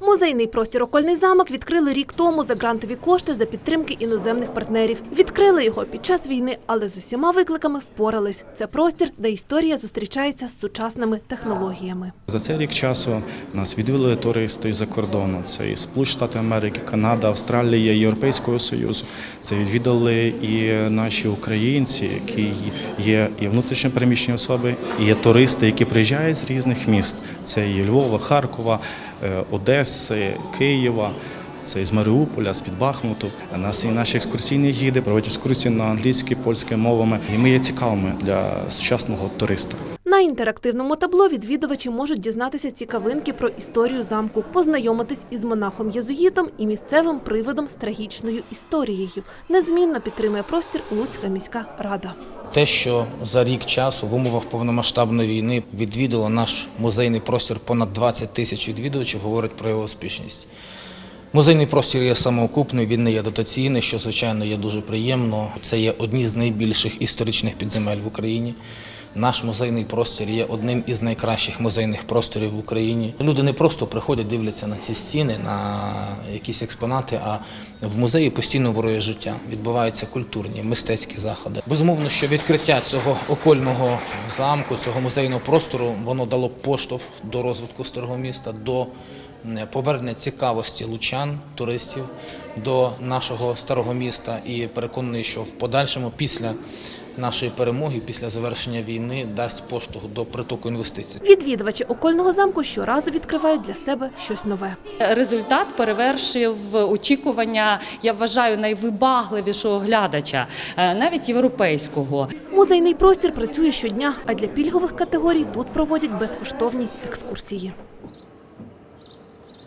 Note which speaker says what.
Speaker 1: Музейний простір Окольний замок відкрили рік тому за грантові кошти за підтримки іноземних партнерів. Відкрили його під час війни, але з усіма викликами впорались. Це простір, де історія зустрічається з сучасними технологіями.
Speaker 2: За цей рік часу нас відвідали туристи з-за кордону. Це і Сполучені Америки, Канада, Австралія, Європейського Союзу. Це відвідали і наші українці, які є і внутрішньо переміщені особи, і є туристи, які приїжджають з різних міст. Це і Львова, Харкова, Одеси, Києва. Це із Маріуполя, з під Бахмуту. Нас і наші екскурсійні гіди проводять екскурсії на англійській, польській мовами. І ми є цікавими для сучасного туриста.
Speaker 1: На інтерактивному табло відвідувачі можуть дізнатися цікавинки про історію замку, познайомитись із монахом-єзуїтом і місцевим привидом з трагічною історією. Незмінно підтримує простір Луцька міська рада.
Speaker 3: Те, що за рік часу в умовах повномасштабної війни відвідало наш музейний простір понад 20 тисяч відвідувачів, говорить про його успішність. Музейний простір є самоокупний, він не є дотаційний, що звичайно є дуже приємно. Це є одні з найбільших історичних підземель в Україні. Наш музейний простір є одним із найкращих музейних просторів в Україні. Люди не просто приходять, дивляться на ці стіни, на якісь експонати, а в музеї постійно ворує життя. Відбуваються культурні, мистецькі заходи. Безумовно, що відкриття цього окольного замку, цього музейного простору, воно дало поштовх до розвитку старого міста, до повернення цікавості лучан, туристів до нашого старого міста і переконаний, що в подальшому після нашої перемоги, після завершення війни, дасть поштовх до притоку інвестицій.
Speaker 1: Відвідувачі окольного замку щоразу відкривають для себе щось нове.
Speaker 4: Результат перевершив очікування, я вважаю, найвибагливішого глядача, е, навіть європейського.
Speaker 1: Музейний простір працює щодня, а для пільгових категорій тут проводять безкоштовні екскурсії.